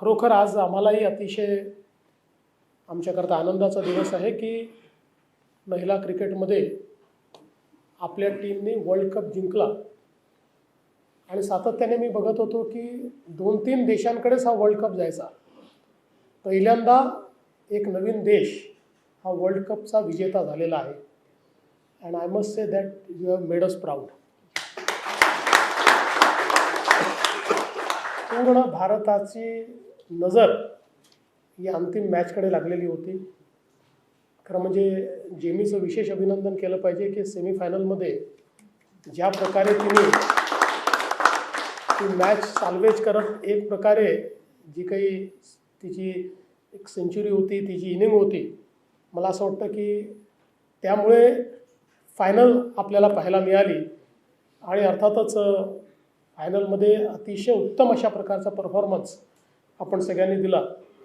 खरोखर आज आम्हालाही अतिशय आमच्याकरता आनंदाचा दिवस आहे की महिला क्रिकेटमध्ये आपल्या टीमने वर्ल्ड कप जिंकला. आणि सातत्याने मी बघत होतो की दोन तीन देशांकडेच हा वर्ल्ड कप जायचा. पहिल्यांदा एक नवीन देश हा वर्ल्ड कपचा विजेता झालेला आहे. And I must say that you have made us proud पूर्ण भारताची नजर ही अंतिम मॅचकडे लागलेली होती. खरं म्हणजे जेमीचं विशेष अभिनंदन केलं पाहिजे की सेमीफायनलमध्ये ज्या प्रकारे तिने ती मॅच साल्वेज करत एक प्रकारे जी काही तिची एक सेंचुरी होती तिची इनिंग होती मला असं वाटतं की त्यामुळे फायनल आपल्याला पाहायला मिळाली. आणि अर्थातच फायनलमध्ये अतिशय उत्तम अशा प्रकारचा परफॉर्मन्स आपण सगळ्यांनी दिला.